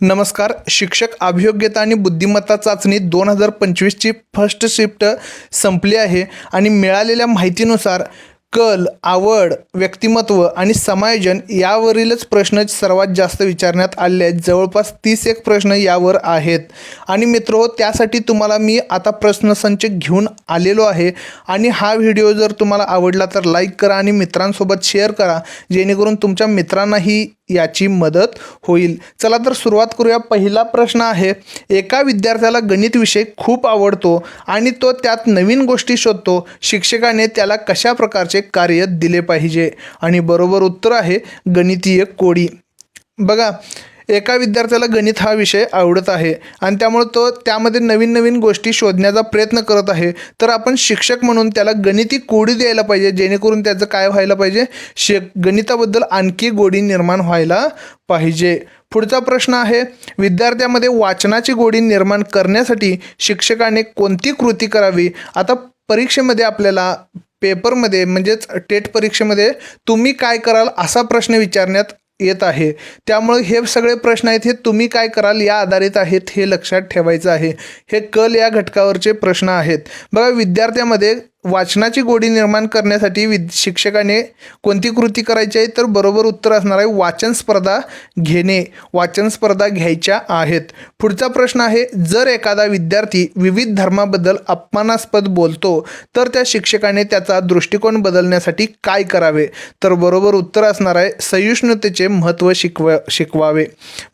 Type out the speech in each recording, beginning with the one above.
नमस्कार. शिक्षक अभियोग्यता आणि बुद्धिमत्ता चाचणी दोन हजार पंचवीसची फर्स्ट शिफ्ट संपली आहे आणि मिळालेल्या माहितीनुसार कल आवड व्यक्तिमत्व आणि समायोजन यावरीलच प्रश्न सर्वात जास्त विचारण्यात आले आहेत. जवळपास तीस एक प्रश्न यावर आहेत. आणि मित्र त्यासाठी तुम्हाला मी आता प्रश्नसंच घेऊन आलेलो आहे. आणि हा व्हिडिओ जर तुम्हाला आवडला तर लाईक करा आणि मित्रांसोबत शेअर करा. जेणेकरून तुमच्या मित्रांनाही याची मदत होईल. चला तर सुरुवात करूया. पहिला प्रश्न आहे एका विद्यार्थ्याला गणित विषय खूप आवडतो आणि तो त्यात नवीन गोष्टी शोधतो. शिक्षकाने त्याला कशा प्रकारचे कार्य दिले पाहिजे? आणि बरोबर उत्तर आहे गणितीय कोडी. बघा एका विद्यार्थ्याला गणित हा विषय आवडत आहे आणि त्यामुळे तो त्यामध्ये नवीन नवीन गोष्टी शोधण्याचा प्रयत्न करत आहे. तर आपण शिक्षक म्हणून त्याला गणिती कोडी द्यायला पाहिजे जेणेकरून त्याचं काय व्हायला पाहिजे? शे गणिताबद्दल आणखी गोडी निर्माण व्हायला पाहिजे. पुढचा प्रश्न आहे विद्यार्थ्यामध्ये वाचनाची गोडी निर्माण करण्यासाठी शिक्षकाने कोणती कृती करावी? आता परीक्षेमध्ये आपल्याला पेपरमध्ये म्हणजेच टेट परीक्षेमध्ये तुम्ही काय कराल असा प्रश्न विचारण्यात येत आहे. त्यामुळे हे सगळे प्रश्न आहेत हे तुम्ही काय कराल या आधारित आहेत हे लक्षात ठेवायचं आहे. हे कल या घटकावरचे प्रश्न आहेत. बघा विद्यार्थ्यामध्ये वाचनाची गोडी निर्माण करण्यासाठी विद शिक्षकाने कोणती कृती करायची आहे तर बरोबर उत्तर असणार आहे वाचन स्पर्धा घेणे. वाचन स्पर्धा घ्यायच्या आहेत. पुढचा प्रश्न आहे जर एखादा विद्यार्थी विविध धर्माबद्दल अपमानास्पद बोलतो तर त्या शिक्षकाने त्याचा दृष्टिकोन बदलण्यासाठी काय करावे? तर बरोबर उत्तर असणार आहे सहिष्णुतेचे महत्त्व शिकव शिकवावे.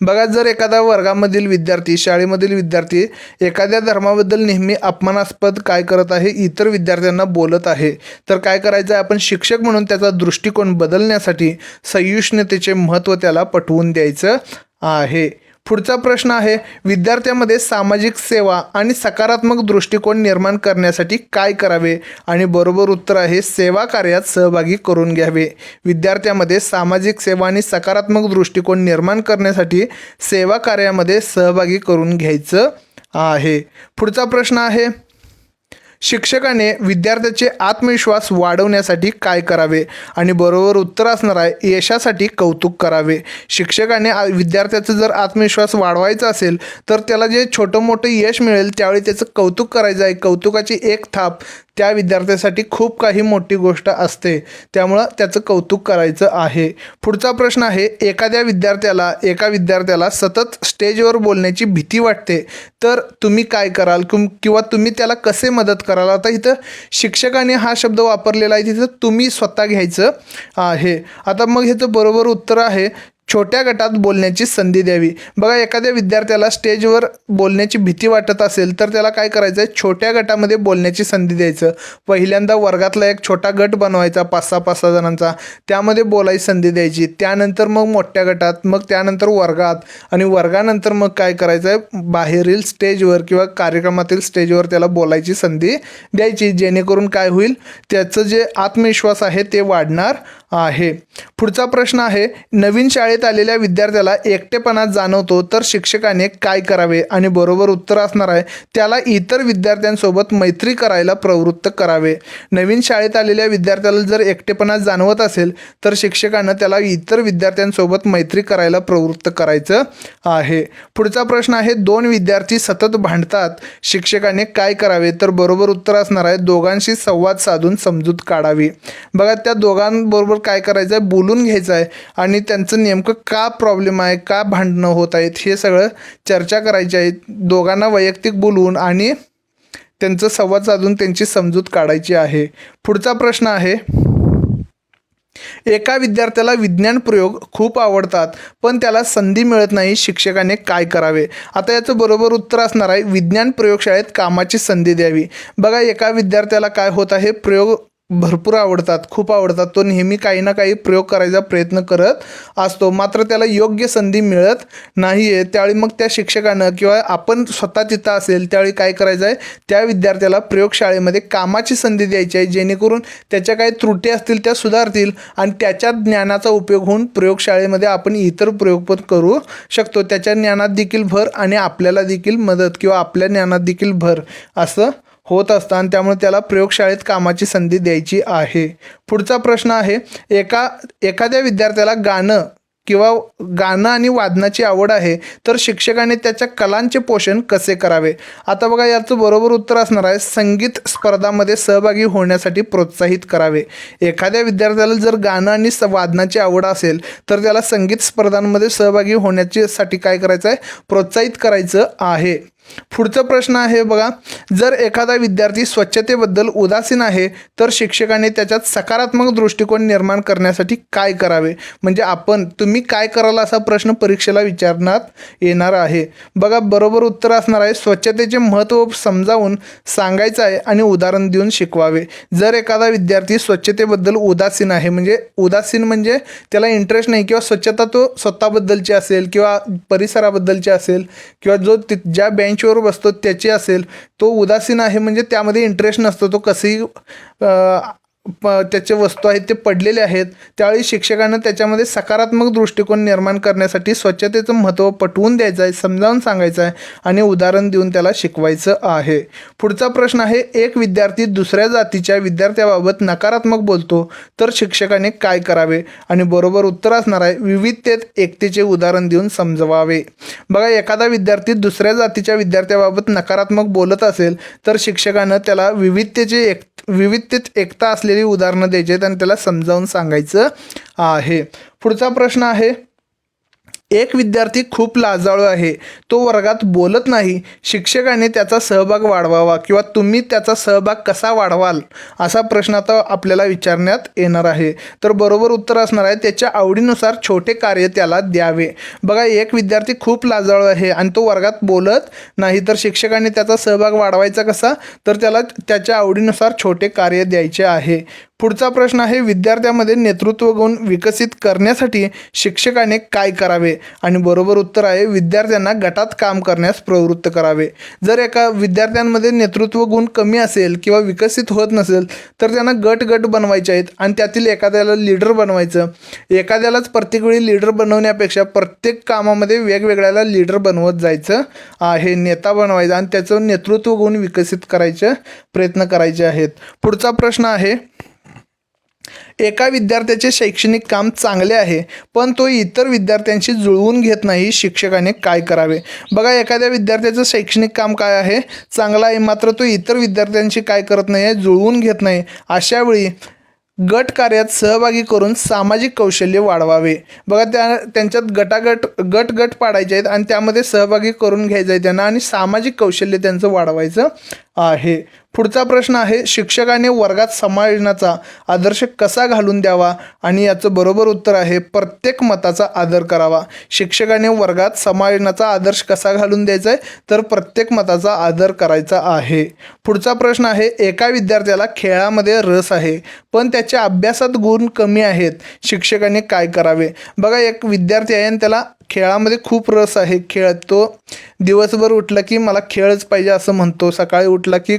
बघा जर एखादा वर्गामधील विद्यार्थी शाळेमधील विद्यार्थी एखाद्या धर्माबद्दल नेहमी अपमानास्पद काय करत आहे इतर विद्यार्थ्यांना बोलत आहे. तर काय करायचं आहे आपण शिक्षक म्हणून त्याचा दृष्टिकोन बदलण्यासाठी सहिष्णुतेचे महत्त्व त्याला पटवून द्यायचं आहे. पुढचा प्रश्न आहे विद्यार्थ्यामध्ये सामाजिक सेवा आणि सकारात्मक दृष्टिकोन निर्माण करण्यासाठी काय करावे? आणि बरोबर उत्तर आहे सेवा कार्यात सहभागी करून घ्यावे. विद्यार्थ्यामध्ये सामाजिक सेवा आणि सकारात्मक दृष्टिकोन निर्माण करण्यासाठी सेवा कार्यामध्ये सहभागी करून घ्यायचं आहे. पुढचा प्रश्न आहे शिक्षकाने विद्यार्थ्याचे आत्मविश्वास वाढवण्यासाठी काय करावे? आणि बरोबर उत्तर असणार आहे यशासाठी कौतुक करावे. शिक्षकाने आ- विद्यार्थ्याचा जर आत्मविश्वास वाढवायचा असेल तर त्याला जे छोटं मोठं यश मिळेल त्यावेळी त्याचं कौतुक करायचं आहे. कौतुकाची एक थाप त्या विद्यार्थ्यासाठी खूप काही मोठी गोष्ट असते. त्यामुळं त्याचं कौतुक करायचं आहे. पुढचा प्रश्न आहे एखाद्या विद्यार्थ्याला एका विद्यार्थ्याला सतत स्टेजवर बोलण्याची भीती वाटते. तर तुम्ही काय कराल? किंवा तुम्ही त्याला कसे मदत करायला आता इथं शिक्षकाने हा शब्द वापरलेला आहे. तिथं तुम्ही स्वतः घ्यायचं आहे आता मग ह्याचं बरोबर उत्तर आहे. छोट्या गटात बोलण्याची संधी द्यावी. बघा एखाद्या विद्यार्थ्याला स्टेजवर बोलण्याची भीती वाटत असेल तर त्याला काय करायचं आहे छोट्या गटामध्ये बोलण्याची संधी द्यायचं. पहिल्यांदा वर्गातला एक छोटा गट बनवायचा पाच सहा पाच सहा जणांचा. त्यामध्ये बोलायची संधी द्यायची. त्यानंतर मग मोठ्या गटात मग त्यानंतर वर्गात. आणि वर्गानंतर मग काय करायचं आहे बाहेरील स्टेजवर किंवा कार्यक्रमातील स्टेजवर त्याला बोलायची संधी द्यायची. जेणेकरून काय होईल? त्याचं जे आत्मविश्वास आहे ते वाढणार आहे. पुढचा प्रश्न आहे नवीन शाळेत आलेल्या विद्यार्थ्याला एकटेपणा जाणवतो तर शिक्षकाने काय करावे आणि बरोबर उत्तर असणार आहे त्याला इतर विद्यार्थ्यांसोबत मैत्री करायला प्रवृत्त करावे. नवीन शाळेत आलेल्या विद्यार्थ्याला जर एकटेपणा जाणवत असेल तर शिक्षकानं त्याला इतर विद्यार्थ्यांसोबत मैत्री करायला प्रवृत्त करायचं आहे. पुढचा प्रश्न आहे दोन विद्यार्थी सतत भांडतात. शिक्षकाने काय करावे तर बरोबर उत्तर असणार आहे दोघांशी संवाद साधून समजूत काढावी. बघा त्या दोघांबरोबर काय करायचं आहे बोलून घ्यायचं आहे आणि त्यांचं नेमकं का प्रॉब्लेम आहे का भांडणं होत आहेत हे सगळं चर्चा करायची आहे. दोघांना वैयक्तिक बोलवून आणि त्यांचं संवाद साधून त्यांची समजूत काढायची आहे. पुढचा प्रश्न आहे एका विद्यार्थ्याला विज्ञान प्रयोग खूप आवडतात पण त्याला संधी मिळत नाही शिक्षकाने काय करावे? आता याचं बरोबर उत्तर असणार आहे विज्ञान प्रयोगशाळेत कामाची संधी द्यावी. बघा एका विद्यार्थ्याला काय होत आहे प्रयोग भरपूर आवडतात खूप आवडतात. तो नेहमी काही ना काही प्रयोग करायचा प्रयत्न करत असतो. मात्र त्याला योग्य संधी मिळत नाही आहे त्यावेळी मग त्या शिक्षकानं किंवा आपण स्वतः तिथं असेल त्यावेळी काय करायचं आहे त्या विद्यार्थ्याला प्रयोगशाळेमध्ये कामाची संधी द्यायची आहे जेणेकरून त्याच्या काही त्रुटी असतील त्या सुधारतील आणि त्याच्या ज्ञानाचा उपयोग होऊन प्रयोगशाळेमध्ये आपण इतर प्रयोग पण करू शकतो. त्याच्या ज्ञानात देखील भर आणि आपल्याला देखील मदत किंवा आपल्या ज्ञानात देखील भर असं होत असताना त्यामुळे त्याला प्रयोगशाळेत कामाची संधी द्यायची आहे. पुढचा प्रश्न आहे एका एखाद्या विद्यार्थ्याला गाणं किंवा गाणं आणि वादनाची आवड आहे तर शिक्षकाने त्याच्या कलांचे पोषण कसे करावे? आता बघा याचं बरोबर उत्तर असणार आहे संगीत स्पर्धामध्ये सहभागी होण्यासाठी प्रोत्साहित करावे. एखाद्या विद्यार्थ्याला जर गाणं आणि स वादनाची आवड असेल तर त्याला संगीत स्पर्धांमध्ये सहभागी होण्याची साठी काय करायचं आहे प्रोत्साहित करायचं आहे. पुढचा प्रश्न आहे बघा जर एखादा विद्यार्थी स्वच्छतेबद्दल उदासीन आहे तर शिक्षकाने त्याच्यात सकारात्मक दृष्टिकोन निर्माण करण्यासाठी काय करावे? म्हणजे आपण तुम्ही काय कराल असा प्रश्न परीक्षेला विचारण्यात येणार आहे. बघा बरोबर उत्तर असणार आहे स्वच्छतेचे महत्त्व समजावून सांगायचं आहे आणि उदाहरण देऊन शिकवावे. जर एखादा विद्यार्थी स्वच्छतेबद्दल उदासीन आहे म्हणजे उदासीन म्हणजे त्याला इंटरेस्ट नाही किंवा स्वच्छता तो स्वतःबद्दलची असेल किंवा परिसराबद्दलची असेल किंवा जो ति ज्या बेंचवर बसतो त्याची असेल तो उदासीन आहे म्हणजे त्यामध्ये इंटरेस्ट नसतो तो कसंही प त्याचे वस्तू आहेत ते पडलेले आहेत त्यावेळी शिक्षकांना त्याच्यामध्ये सकारात्मक दृष्टिकोन निर्माण करण्यासाठी स्वच्छतेचं महत्त्व पटवून द्यायचं आहे समजावून सांगायचं आहे आणि उदाहरण देऊन त्याला शिकवायचं आहे. पुढचा प्रश्न आहे एक विद्यार्थी दुसऱ्या जातीच्या विद्यार्थ्याबाबत नकारात्मक बोलतो तर शिक्षकाने काय करावे? आणि बरोबर उत्तर असणार आहे विविधतेत एकतेचे उदाहरण देऊन समजवावे. बघा एखादा विद्यार्थी दुसऱ्या जातीच्या विद्यार्थ्याबाबत नकारात्मक बोलत असेल तर शिक्षकानं त्याला विविधतेचे एक विविधतेत एकता असलेली उदाहरणं द्यायची आहेत आणि त्याला समजावून सांगायचं आहे पुढचा प्रश्न आहे एक विद्यार्थी खूप लाजाळू आहे. तो वर्गात बोलत नाही. शिक्षकाने त्याचा सहभाग वाढवावा किंवा तुम्ही त्याचा सहभाग कसा वाढवाल असा प्रश्न आता आपल्याला विचारण्यात येणार आहे. तर बरोबर उत्तर असणार आहे. त्याच्या आवडीनुसार छोटे कार्य त्याला द्यावे. बघा एक विद्यार्थी खूप लाजाळू आहे आणि तो वर्गात बोलत नाही. तर शिक्षकाने त्याचा सहभाग वाढवायचा कसा? तर त्याला त्याच्या आवडीनुसार छोटे कार्य द्यायचे आहे. पुढचा प्रश्न आहे विद्यार्थ्यामध्ये नेतृत्व गुण विकसित करण्यासाठी शिक्षकाने काय करावे? आणि बरोबर उत्तर आहे विद्यार्थ्यांना गटात काम करण्यास प्रवृत्त करावे. जर एका विद्यार्थ्यांमध्ये नेतृत्व गुण कमी असेल किंवा विकसित होत नसेल तर त्यांना गट गट बनवायचे आहेत आणि त्यातील एखाद्याला लीडर बनवायचं. एखाद्यालाच प्रत्येक वेळी लीडर बनवण्यापेक्षा प्रत्येक कामामध्ये वेगवेगळ्याला लीडर बनवत जायचं आहे. नेता बनवायचा आणि त्याचं नेतृत्व गुण विकसित करायचे प्रयत्न करायचे आहेत. पुढचा प्रश्न आहे एका विद्यार्थ्याचे शैक्षणिक काम चांगले आहे पण तो इतर विद्यार्थ्यांशी जुळवून घेत नाही शिक्षकाने काय करावे? बघा एखाद्या विद्यार्थ्याचं शैक्षणिक काम काय आहे? चांगलं आहे मात्र तो इतर विद्यार्थ्यांशी काय करत नाही आहे जुळवून घेत नाही. अशा वेळी गट कार्यात सहभागी करून सामाजिक कौशल्य वाढवावे. बघा त्या त्यांच्यात गटागट गट गट पाडायचे आहेत आणि त्यामध्ये सहभागी करून घ्यायचं आहे त्यांना आणि सामाजिक कौशल्य त्यांचं वाढवायचं आहे. पुढचा प्रश्न आहे शिक्षकाने वर्गात समायोजनाचा आदर्श कसा घालून द्यावा? आणि याचं बरोबर उत्तर आहे प्रत्येक मताचा आदर करावा. शिक्षकाने वर्गात समायोजनाचा आदर्श कसा घालून द्यायचा आहे तर प्रत्येक मताचा आदर करायचा आहे. पुढचा प्रश्न आहे एका विद्यार्थ्याला खेळामध्ये रस आहे पण त्याच्या अभ्यासात गुण कमी आहेत. शिक्षकाने काय करावे? बघा एक विद्यार्थी आहे आणि त्याला खेळामध्ये खूप रस आहे खेळ तो दिवसभर उठला की मला खेळच पाहिजे असं म्हणतो. सकाळी उठला की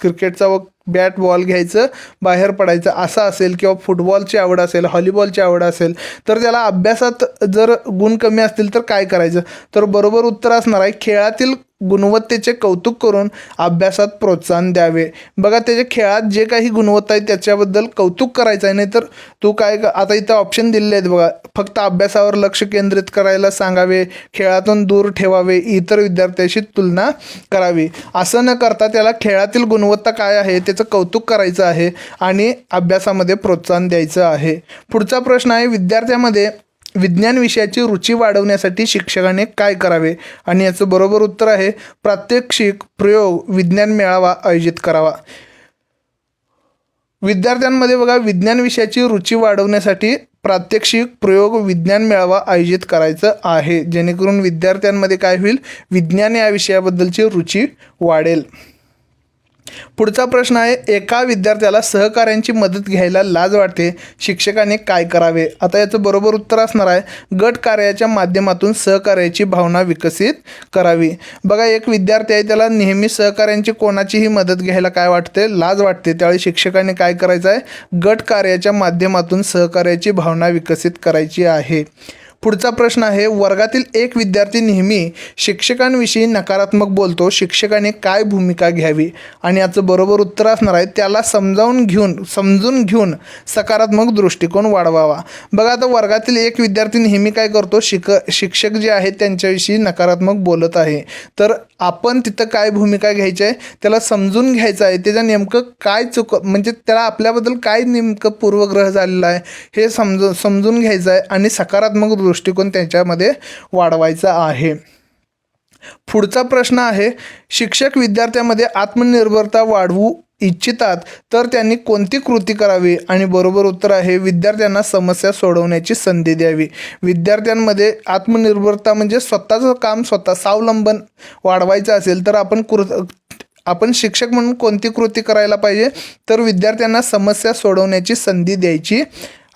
क्रिकेटचा व बॅट बॉल घ्यायचं बाहेर पडायचं. असं असेल किंवा फुटबॉलची आवड असेल हॉलीबॉलची आवड असेल तर त्याला अभ्यासात जर गुण कमी असतील तर काय करायचं? तर बरोबर उत्तर असणार आहे खेळातील गुणवत्तेचे कौतुक करून अभ्यासात प्रोत्साहन द्यावे. बघा त्याच्या खेळात जे काही गुणवत्ता आहे त्याच्याबद्दल कौतुक करायचं आहे नाही तर तू काय आता इथं ऑप्शन दिलेले आहेत बघा. फक्त अभ्यासावर लक्ष केंद्रित करायला सांगावे खेळातून दूर ठेवावे इतर विद्यार्थ्याशी तुलना करावी. असं न करता त्याला खेळातील गुणवत्ता काय आहे त्याचं कौतुक करायचं आहे आणि अभ्यासामध्ये प्रोत्साहन द्यायचं आहे. पुढचा प्रश्न आहे विद्यार्थ्यामध्ये विज्ञान विषयाची रुची वाढवण्यासाठी शिक्षकाने काय करावे? आणि याचं बरोबर उत्तर आहे प्रात्यक्षिक प्रयोग विज्ञान मेळावा आयोजित करावा. विद्यार्थ्यांमध्ये बघा विज्ञान विषयाची रुची वाढवण्यासाठी प्रात्यक्षिक प्रयोग विज्ञान मेळावा आयोजित करायचं आहे. जेणेकरून विद्यार्थ्यांमध्ये काय होईल? विज्ञान या विषयाबद्दलची रुची वाढेल. पुढचा प्रश्न आहे एका विद्यार्थ्याला सहकाऱ्यांची मदत घ्यायला लाज वाटते शिक्षकाने काय करावे? आता याचं बरोबर उत्तर असणार आहे गट कार्याच्या माध्यमातून सहकार्याची भावना विकसित करावी. बघा एक विद्यार्थी आहे त्याला नेहमी सहकाऱ्यांची कोणाचीही मदत घ्यायला काय वाटते? लाज वाटते. त्यावेळी शिक्षकाने काय करायचं आहे? गट कार्याच्या माध्यमातून सहकार्याची भावना विकसित करायची आहे. पुढचा प्रश्न आहे वर्गातील एक विद्यार्थी नेहमी शिक्षकांविषयी नकारात्मक बोलतो शिक्षकाने काय भूमिका घ्यावी? आणि याचं बरोबर उत्तर असणार आहे त्याला समजावून घेऊन समजून घेऊन सकारात्मक दृष्टिकोन वाढवावा. बघा आता वर्गातील एक विद्यार्थी नेहमी काय करतो शिक शिक्षक जे आहेत त्यांच्याविषयी नकारात्मक बोलत आहे. तर आपण तिथं काय भूमिका घ्यायची आहे? त्याला समजून घ्यायचं आहे त्याच्या नेमकं काय चुक म्हणजे त्याला आपल्याबद्दल काय नेमकं पूर्वग्रह झालेला आहे हे समज समजून घ्यायचं आहे आणि सकारात्मक दृष्टिकोन त्यांच्यामध्ये वाढवायचा आहे. पुढचा प्रश्न आहे शिक्षक विद्यार्थ्यामध्ये आत्मनिर्भरता वाढवू इच्छितात तर त्यांनी कोणती कृती करावी? आणि बरोबर उत्तर आहे विद्यार्थ्यांना समस्या सोडवण्याची संधी द्यावी. विद्यार्थ्यांमध्ये आत्मनिर्भरता म्हणजे स्वतःचं काम स्वतः स्वावलंबन वाढवायचं असेल तर आपण कृ आपण शिक्षक म्हणून कोणती कृती करायला पाहिजे? तर विद्यार्थ्यांना समस्या सोडवण्याची संधी द्यायची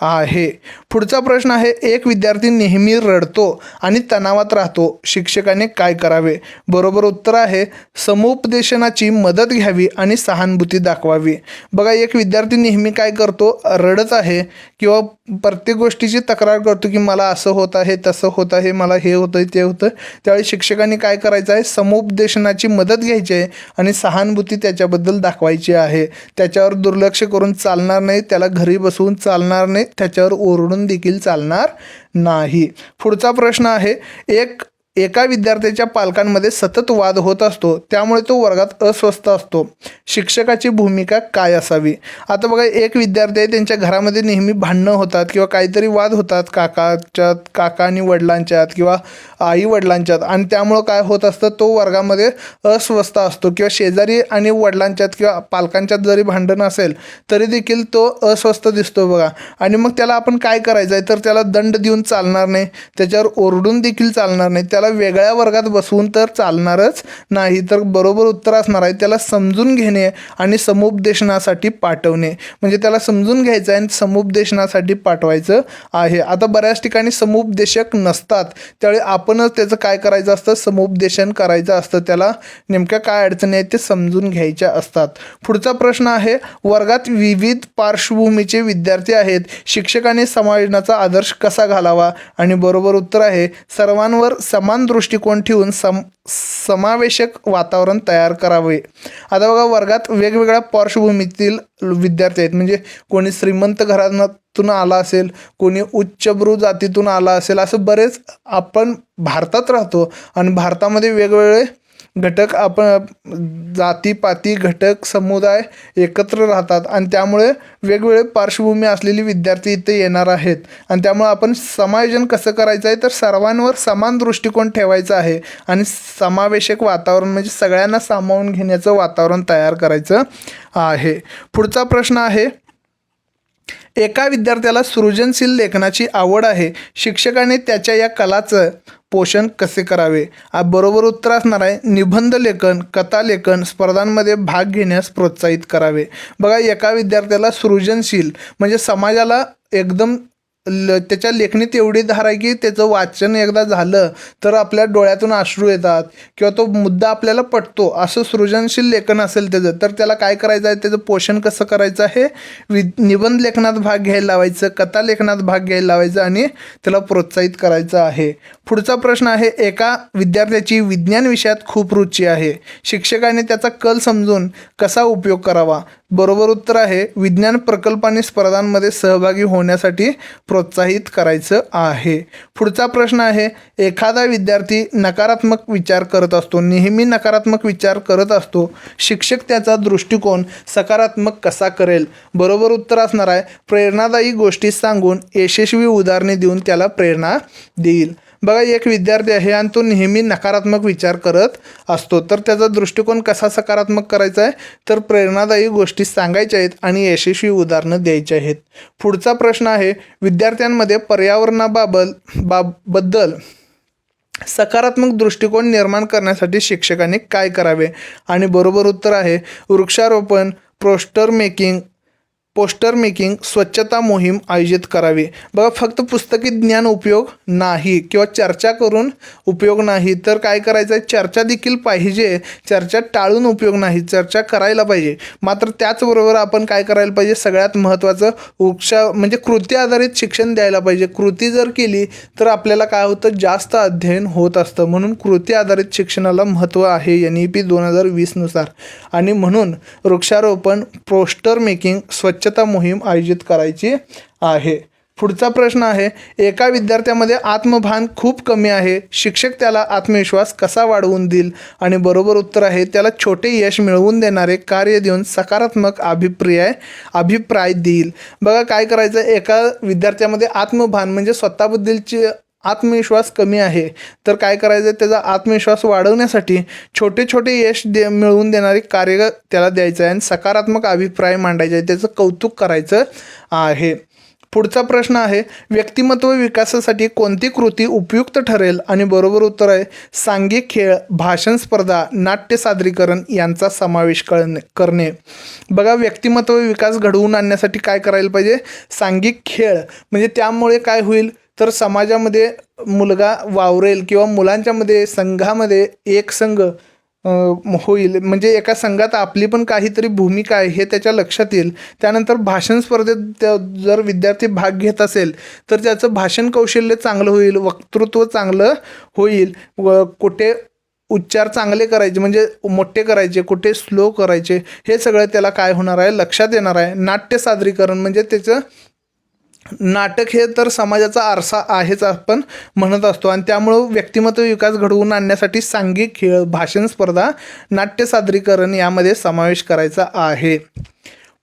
आहे. पुढचा प्रश्न आहे एक विद्यार्थी नेहमी रडतो आणि तणावात राहतो. शिक्षकाने काय करावे? बरोबर उत्तर आहे समुपदेशनाची मदत घ्यावी आणि सहानुभूती दाखवावी. बघा एक विद्यार्थी नेहमी काय करतो? रडत आहे किंवा प्रत्येक गोष्टीची तक्रार करतो की मला असं होत आहे तसं होत आहे मला हे होतं ते होतं त्यावेळी शिक्षकांनी काय करायचं आहे? समुपदेशनाची मदत घ्यायची आहे आणि सहानुभूती त्याच्याबद्दल दाखवायची आहे. त्याच्यावर दुर्लक्ष करून चालणार नाही त्याला घरी बसवून चालणार नाही त्याच्यावर ओरडून देखील चालणार नाही. पुढचा प्रश्न आहे एक एका विद्यार्थ्याच्या पालकांमध्ये सतत वाद होत असतो त्यामुळे तो वर्गात अस्वस्थ असतो. शिक्षकाची भूमिका काय असावी? आता बघा एक विद्यार्थी आहे त्यांच्या घरामध्ये नेहमी भांडणं होतात किंवा काहीतरी वाद होतात काकाच्यात काका आणि वडिलांच्यात किंवा आई वडिलांच्यात. आणि त्यामुळं काय होत असतं तो वर्गामध्ये अस्वस्थ असतो किंवा शेजारी आणि वडिलांच्यात किंवा पालकांच्यात जरी भांडण असेल तरी देखील तो अस्वस्थ दिसतो बघा. आणि मग त्याला आपण काय करायचं आहे तर त्याला दंड देऊन चालणार नाही. त्याच्यावर ओरडून देखील चालणार नाही. त्याला वेगळ्या वर्गात बसवून तर चालणारच नाही तर बरोबर उत्तर असणार आहे त्याला समजून घेणे आणि समुपदेशनासाठी पाठवणे. म्हणजे त्याला समजून घ्यायचं आहे आणि समुपदेशनासाठी पाठवायचं आहे. आता बऱ्याच ठिकाणी समुपदेशक नसतात. त्यावेळी आपणच त्याचं काय करायचं असतं? समुपदेशन करायचं असतं. त्याला नेमक्या काय अडचणी आहेत ते समजून घ्यायच्या असतात. पुढचा प्रश्न आहे वर्गात विविध पार्श्वभूमीचे विद्यार्थी आहेत. शिक्षकाने समायोजनाचा आदर्श कसा घालावा? आणि बरोबर उत्तर आहे सर्वांवर समा समान दृष्टिकोन ठेवून सम समावेशक वातावरण तयार करावे. आता बघा वर्गात वेगवेगळ्या पार्श्वभूमीतील विद्यार्थी आहेत. म्हणजे कोणी श्रीमंत घरातून आला असेल कोणी उच्चभ्रू जातीतून आला असेल असं बरेच आपण भारतात राहतो. आणि भारतामध्ये वेगवेगळे घटक आपण जातीपाती घटक समुदाय एकत्र राहतात आणि त्यामुळे वेगवेगळे पार्श्वभूमी असलेली विद्यार्थी इथे येणार आहेत. आणि त्यामुळे आपण समायोजन कसं करायचं आहे तर सर्वांवर समान दृष्टिकोन ठेवायचा आहे आणि समावेशक वातावरण म्हणजे सगळ्यांना सामावून घेण्याचं वातावरण तयार करायचं आहे. पुढचा प्रश्न आहे एका विद्यार्थ्याला सृजनशील लेखनाची आवड आहे. शिक्षकाने त्याच्या या कलाचं पोषण कसे करावे? आ बरोबर उत्तर असणार आहे. निबंध लेखन कथा लेखन स्पर्धांमध्ये भाग घेण्यास प्रोत्साहित करावे. बघा एका विद्यार्थ्याला सृजनशील म्हणजे समाजाला एकदम ल त्याच्या लेखणीत एवढी धार आहे की त्याचं वाचन एकदा झालं तर आपल्या डोळ्यातून अश्रू येतात किंवा तो मुद्दा आपल्याला पटतो. असं सृजनशील लेखन असेल त्याचं तर त्याला काय करायचं आहे? त्याचं पोषण कसं करायचं आहे? वि निबंध लेखनात भाग घ्यायला लावायचं कथा लेखनात भाग घ्यायला लावायचा आणि त्याला प्रोत्साहित करायचं आहे. पुढचा प्रश्न आहे एका विद्यार्थ्याची विज्ञान विषयात खूप रुची आहे. शिक्षकाने त्याचा कल समजून कसा उपयोग करावा? बरोबर उत्तर आहे. विज्ञान प्रकल्प आणि स्पर्धांमध्ये सहभागी होण्यासाठी प्रोत्साहित करायचं आहे. पुढचा प्रश्न आहे एखादा विद्यार्थी नकारात्मक विचार करत असतो. नेहमी नकारात्मक विचार करत असतो. शिक्षक त्याचा दृष्टिकोन सकारात्मक कसा करेल? बरोबर उत्तर असणार आहे. प्रेरणादायी गोष्टी सांगून यशस्वी उदाहरणे देऊन त्याला प्रेरणा देईल. बघा एक विद्यार्थी आहे आणि तो नेहमी नकारात्मक विचार करत असतो. तर त्याचा दृष्टिकोन कसा सकारात्मक करायचा आहे? तर प्रेरणादायी गोष्टी सांगायच्या आहेत आणि यशस्वी उदाहरणं द्यायची आहेत. पुढचा प्रश्न आहे विद्यार्थ्यांमध्ये पर्यावरणाबाबत बाबद्दल सकारात्मक दृष्टिकोन निर्माण करण्यासाठी शिक्षकांनी काय करावे? आणि बरोबर उत्तर आहे वृक्षारोपण पोस्टर मेकिंग पोस्टर मेकिंग स्वच्छता मोहीम आयोजित करावी. बघा फक्त पुस्तकी ज्ञान उपयोग नाही किंवा चर्चा करून उपयोग नाही तर काय करायचं आहे चर्चा देखील पाहिजे. चर्चा टाळून उपयोग नाही चर्चा करायला पाहिजे. मात्र त्याचबरोबर आपण काय करायला पाहिजे? सगळ्यात महत्त्वाचं वृक्षा म्हणजे कृती आधारित शिक्षण द्यायला पाहिजे. कृती जर केली तर आपल्याला काय होतं? जास्त अध्ययन होत असतं. म्हणून कृती आधारित शिक्षणाला महत्त्व आहे एन ई पी दोन हजार वीसनुसार. आणि म्हणून वृक्षारोपण पोस्टर मेकिंग स्वच्छ स्वच्छता मोहीम आयोजित करायची आहे. पुढचा प्रश्न आहे एका विद्यार्थ्यामध्ये आत्मभान खूप कमी आहे. शिक्षक त्याला आत्मविश्वास कसा वाढवून देईल? आणि बरोबर उत्तर आहे त्याला छोटे यश मिळवून देणारे कार्य देऊन सकारात्मक अभिप्राय अभिप्राय देईल. बघा काय करायचं? एका विद्यार्थ्यामध्ये आत्मभान म्हणजे स्वतःबद्दलची आत्मविश्वास कमी आहे. तर काय करायचं त्याचा आत्मविश्वास वाढवण्यासाठी छोटे छोटे यश दे मिळवून देणारे कार्य त्याला द्यायचं आहे आणि सकारात्मक अभिप्राय मांडायचे आहे. त्याचं कौतुक करायचं आहे. पुढचा प्रश्न आहे व्यक्तिमत्व विकासासाठी कोणती कृती उपयुक्त ठरेल? आणि बरोबर उत्तर आहे सांघिक खेळ भाषण स्पर्धा नाट्य सादरीकरण यांचा समावेश करणे करणे. बघा व्यक्तिमत्व विकास घडवून आणण्यासाठी काय करायला पाहिजे? सांघिक खेळ. म्हणजे त्यामुळे काय होईल? तर समाजामध्ये मुलगा वावरेल किंवा मुलांच्यामध्ये संघामध्ये एक संघ होईल. म्हणजे एका संघात आपली पण काहीतरी भूमिका आहे हे त्याच्या लक्षात येईल. त्यानंतर भाषण स्पर्धेत त्या- जर विद्यार्थी भाग घेत असेल तर त्याचं भाषण कौशल्य चांगलं होईल वक्तृत्व चांगलं होईल. व कुठे उच्चार चांगले करायचे म्हणजे मोठे करायचे कुठे स्लो करायचे हे सगळं त्याला काय होणार आहे लक्षात येणार आहे. नाट्य सादरीकरण म्हणजे त्याचं नाटक हे तर समाजाचा आरसा आहेच आपण म्हणत असतो. आणि त्यामुळं व्यक्तिमत्व विकास घडवून आणण्यासाठी सांघिक खेळ भाषण स्पर्धा नाट्य सादरीकरण यामध्ये समावेश करायचा आहे.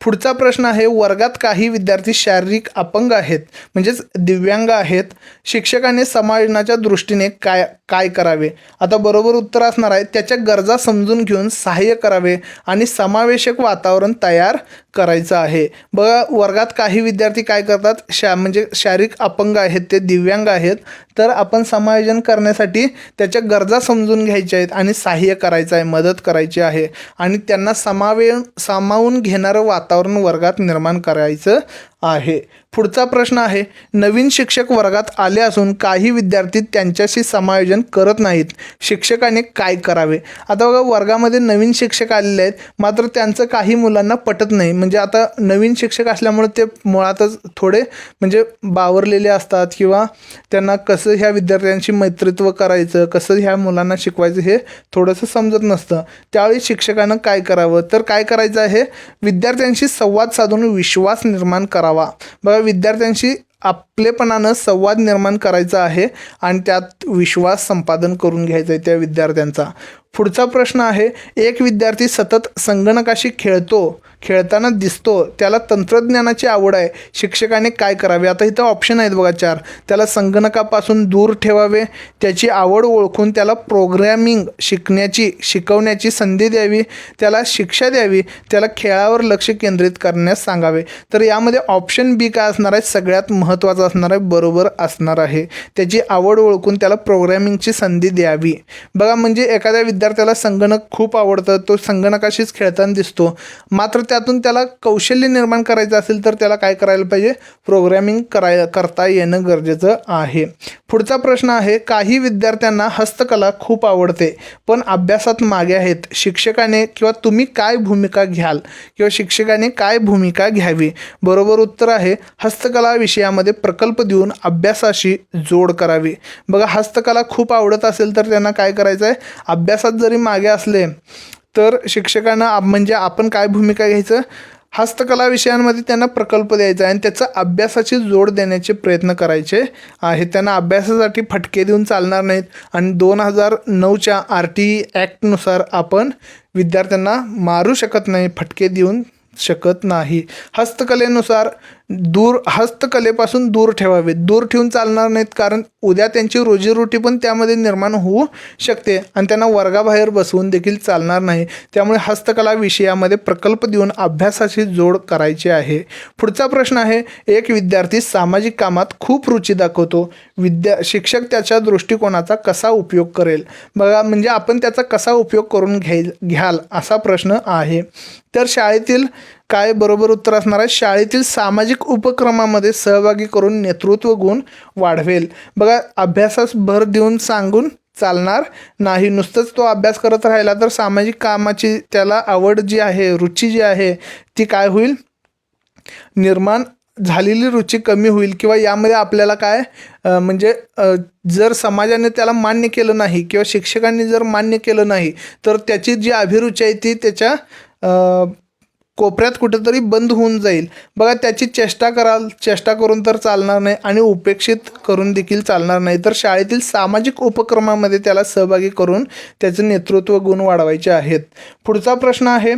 पुढचा प्रश्न आहे वर्गात काही विद्यार्थी शारीरिक अपंग आहेत म्हणजेच दिव्यांग आहेत. शिक्षकाने समायोजनाच्या दृष्टीने काय काय करावे? आता बरोबर उत्तर असणार आहे त्याच्या गरजा समजून घेऊन सहाय्य करावे आणि समावेशक वातावरण तयार करायचं आहे. बघा वर्गात काही विद्यार्थी काय करतात? शा म्हणजे शारीरिक अपंग आहेत ते दिव्यांग आहेत. तर आपण समायोजन करण्यासाठी त्याच्या गरजा समजून घ्यायच्या आहेत आणि सहाय्य करायचं आहे मदत करायची आहे. आणि त्यांना समावे सामावून घेणारं वातावरण वर्गात निर्माण करायचं आहे. पुढचा प्रश्न आहे नवीन शिक्षक वर्गात आले असून काही विद्यार्थी त्यांच्याशी समायोजन करत नाहीत. शिक्षकाने काय करावे? आता बघा वर्गामध्ये नवीन शिक्षक आलेले आहेत मात्र त्यांचं काही मुलांना पटत नाही. म्हणजे आता नवीन शिक्षक असल्यामुळे ते मुळातच थोडे म्हणजे बावरलेले असतात किंवा त्यांना कसं ह्या विद्यार्थ्यांशी मैत्रित्व करायचं कसं ह्या मुलांना शिकवायचं हे थोडंसं समजत नसतं. त्यावेळी शिक्षकानं काय करावं? तर काय करायचं आहे? विद्यार्थ्यांशी संवाद साधून विश्वास निर्माण करावा. बघा विद्यार्थ्यांशी आपलेपणानं संवाद निर्माण करायचा आहे आणि त्यात विश्वास संपादन करून घ्यायचा आहे त्या विद्यार्थ्यांचा. पुढचा प्रश्न आहे एक विद्यार्थी सतत संगणकाशी खेळतो. खेळताना दिसतो त्याला तंत्रज्ञानाची आवड आहे. शिक्षकाने काय करावे? आता इथं ऑप्शन आहेत बघा चार. त्याला संगणकापासून दूर ठेवावे त्याची आवड ओळखून त्याला प्रोग्रॅमिंग शिकण्याची शिकवण्याची संधी द्यावी त्याला शिक्षा द्यावी त्याला खेळावर लक्ष केंद्रित करण्यास सांगावे. तर यामध्ये ऑप्शन बी काय असणार आहे? सगळ्यात महत्त्वाचं असणार आहे बरोबर असणार आहे. त्याची आवड ओळखून त्याला प्रोग्रॅमिंगची संधी द्यावी. बघा म्हणजे एखाद्या विद्यार्थ्याला संगणक खूप आवडतं तो संगणकाशीच खेळताना दिसतो. मात्र त्यातून त्याला कौशल्य निर्माण करायचं असेल तर त्याला काय करायला पाहिजे? प्रोग्रॅमिंग कराय करता येणं गरजेचं आहे. पुढचा प्रश्न आहे काही विद्यार्थ्यांना हस्तकला खूप आवडते पण अभ्यासात मागे आहेत. शिक्षकाने किंवा तुम्ही काय भूमिका घ्याल? किंवा शिक्षकाने काय भूमिका घ्यावी? बरोबर उत्तर आहे हस्तकला विषयामध्ये प्रकल्प देऊन अभ्यासाशी जोड करावी. बघा हस्तकला खूप आवडत असेल तर त्यांना काय करायचं आहे अभ्यासात जरी मागे असले तर शिक्षकांना म्हणजे आपण काय भूमिका घ्यायचं? हस्तकला विषयांमध्ये त्यांना प्रकल्प द्यायचा आणि त्याचा अभ्यासाची जोड देण्याचे प्रयत्न करायचे आहे. त्यांना अभ्यासासाठी फटके देऊन चालणार नाहीत. आणि दोन हजार नऊच्या आर टी ॲक्टनुसार आपण विद्यार्थ्यांना मारू शकत नाही फटके देऊन शकत नाही. हस्तकलेनुसार दूर हस्तकलेपासून दूर ठेवावे. दूर ठेवून चालणार नाहीत कारण उद्या त्यांची रोजीरोटी पण त्यामध्ये निर्माण होऊ शकते आणि त्यांना वर्गाबाहेर बसवून देखील चालणार नाही. त्यामुळे हस्तकला विषयामध्ये प्रकल्प देऊन अभ्यासाशी जोड करायची आहे. पुढचा प्रश्न आहे एक विद्यार्थी सामाजिक कामात खूप रुची दाखवतो. विद्या शिक्षक त्याच्या दृष्टिकोनाचा कसा उपयोग करेल? बघा म्हणजे आपण त्याचा कसा उपयोग करून घ्याय घ्याल असा प्रश्न आहे. तर शाळेतील काय बरोबर उत्तर असणार आहे? शाळेतील सामाजिक उपक्रमामध्ये सहभागी करून नेतृत्व गुण वाढवेल. बघा अभ्यासास भर देऊन सांगून चालणार नाही. नुसतंच तो अभ्यास करत राहिला तर सामाजिक कामाची त्याला आवड जी आहे रुची जी आहे ती काय होईल? निर्माण झालेली रुची कमी होईल किंवा यामध्ये आपल्याला काय म्हणजे जर समाजाने त्याला मान्य केलं नाही किंवा शिक्षकांनी जर मान्य केलं नाही तर त्याची जी अभिरुची आहे ती त्याच्या कोपऱ्यात कुठेतरी बंद होऊन जाईल. बघा त्याची चेष्टा कराल चेष्टा करून तर चालणार नाही आणि उपेक्षित करून देखील चालणार नाही. तर शाळेतील सामाजिक उपक्रमामध्ये त्याला सहभागी करून त्याचे नेतृत्व गुण वाढवायचे आहेत. पुढचा प्रश्न आहे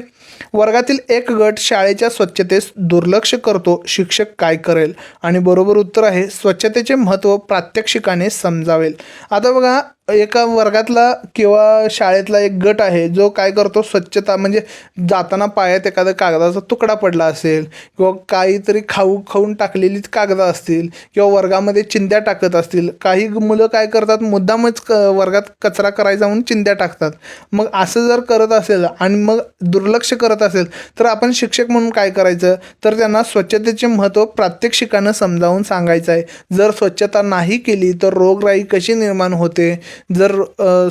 वर्गातील एक गट शाळेच्या स्वच्छतेस दुर्लक्ष करतो शिक्षक काय करेल? आणि बरोबर उत्तर आहे स्वच्छतेचे महत्त्व प्रात्यक्षिकाने समजावेल. आता बघा एका वर्गातला किंवा शाळेतला एक गट आहे जो काय करतो स्वच्छता म्हणजे जाताना पायात एखादा कागदाचा तुकडा पडला असेल किंवा काहीतरी खाऊ खाऊन टाकलेली कागदं असतील किंवा वर्गामध्ये चिंध्या टाकत असतील काही मुलं काय करतात मुद्दामच क वर्गात कचरा करायचा म्हणून चिंध्या टाकतात. मग असं जर करत असेल आणि मग दुर्लक्ष करत असेल तर आपण शिक्षक म्हणून काय करायचं? तर त्यांना स्वच्छतेचे महत्त्व प्रात्यक्षिकानं समजावून सांगायचं आहे. जर स्वच्छता नाही केली तर रोगराई कशी निर्माण होते? जर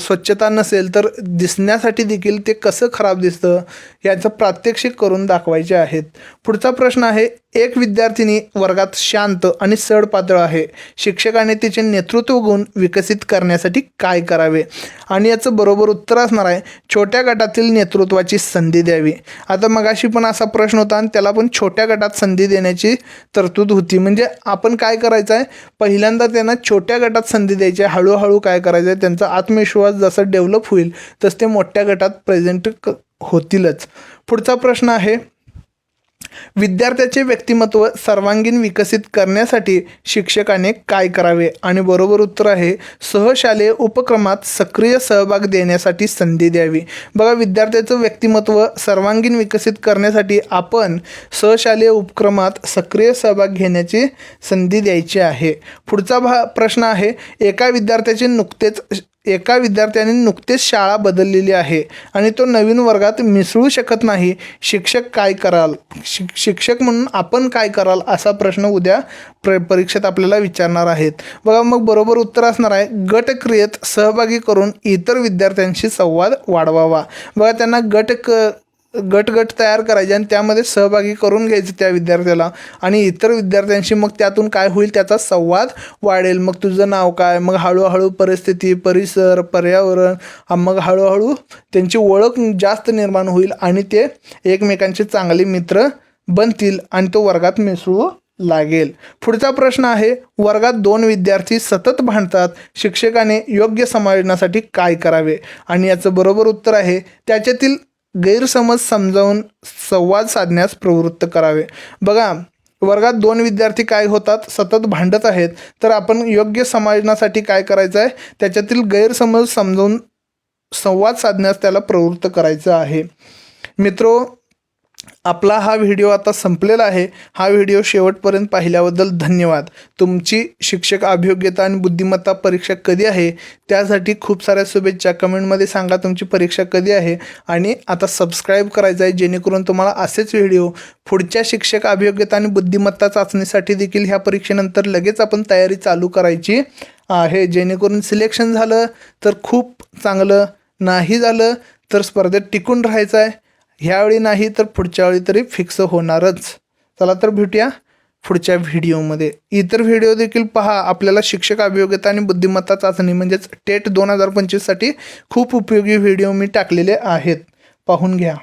स्वच्छता नसेल तर दिसण्यासाठी देखील ते कसं खराब दिसतं याचं प्रात्यक्षिक करून दाखवायचे आहेत. पुढचा प्रश्न आहे एक विद्यार्थिनी वर्गात शांत आणि सडपातळ आहे. शिक्षकाने तिचे नेतृत्व गुण विकसित करण्यासाठी काय करावे? आणि याचं बरोबर उत्तर असणार आहे छोट्या गटातील नेतृत्वाची संधी द्यावी. आता मगाशी पण असा प्रश्न होता आणि त्याला पण छोट्या गटात संधी देण्याची तरतूद होती. म्हणजे आपण काय करायचं आहे पहिल्यांदा त्यांना छोट्या गटात संधी द्यायची आहे. हळूहळू काय करायचं आहे त्यांचा आत्मविश्वास जसा डेव्हलप होईल तसं ते मोठ्या गटात प्रेझेंट क होतीलच. पुढचा प्रश्न आहे विद्यार्थ्याचे व्यक्तिमत्व सर्वांगीण विकसित करण्यासाठी शिक्षकाने काय करावे? आणि बरोबर उत्तर आहे सहशालेय उपक्रमात सक्रिय सहभाग देण्यासाठी संधी द्यावी. बघा विद्यार्थ्याचं व्यक्तिमत्व सर्वांगीण विकसित करण्यासाठी आपण सहशालेय उपक्रमात सक्रिय सहभाग घेण्याची संधी द्यायची आहे. पुढचा भा प्रश्न आहे एका विद्यार्थ्याचे नुकतेच एका विद्यार्थ्याने नुकतेच शाळा बदललेली आहे आणि तो नवीन वर्गात मिसळू शकत नाही. शिक्षक काय कराल? शिक शिक्षक म्हणून आपण काय कराल असा प्रश्न उद्या प्र परीक्षेत आपल्याला विचारणार आहेत. बघा मग बरोबर उत्तर असणार आहे गटक्रियेत सहभागी करून इतर विद्यार्थ्यांशी संवाद वाढवावा. बघा त्यांना गट क गट गट तयार करायचे आणि त्यामध्ये सहभागी करून घ्यायचं त्या विद्यार्थ्याला. आणि इतर विद्यार्थ्यांशी मग त्यातून काय होईल त्याचा संवाद वाढेल. मग तुझं नाव काय? मग हळूहळू परिस्थिती परिसर पर्यावरण मग हळूहळू त्यांची ओळख जास्त निर्माण होईल आणि ते एकमेकांचे चांगले मित्र बनतील आणि तो वर्गात मिसळू लागेल. पुढचा प्रश्न आहे वर्गात दोन विद्यार्थी सतत भांडतात. शिक्षकाने योग्य समायोजनासाठी काय करावे? आणि याचं बरोबर उत्तर आहे त्याच्यातील गैरसमज समजावून संवाद साधण्यास प्रवृत्त करावे. बघा वर्गात दोन विद्यार्थी काय होतात सतत भांडत आहेत तर आपण योग्य समाजनासाठी काय करायचं आहे त्याच्यातील गैरसमज समजावून संवाद साधण्यास त्याला प्रवृत्त करायचं आहे. मित्रो आपला हा व्हिडिओ आता संपलेला आहे. हा व्हिडिओ शेवटपर्यंत पाहिल्याबद्दल धन्यवाद. तुमची शिक्षक अभियोग्यता आणि बुद्धिमत्ता परीक्षा कधी आहे? त्यासाठी खूप साऱ्या शुभेच्छा. कमेंटमध्ये सांगा तुमची परीक्षा कधी आहे? आणि आता सबस्क्राईब करायचं आहे जेणेकरून तुम्हाला असेच व्हिडिओ पुढच्या शिक्षक अभियोग्यता आणि बुद्धिमत्ता चाचणीसाठी देखील ह्या परीक्षेनंतर लगेच आपण तयारी चालू करायची आहे. जेणेकरून सिलेक्शन झालं तर खूप चांगलं. नाही झालं तर स्पर्धेत टिकून राहायचं आहे. ह्यावेळी नाही तर पुढच्या वेळी तरी फिक्स होणारच. चला तर भेटूया पुढच्या व्हिडिओमध्ये इतर व्हिडिओ देखील पहा. आपल्याला शिक्षक अभियोग्यता आणि बुद्धिमत्ता चाचणी म्हणजेच टेट दोन हजार पंचवीससाठी खूप उपयोगी व्हिडिओ मी टाकलेले आहेत. पाहून घ्या.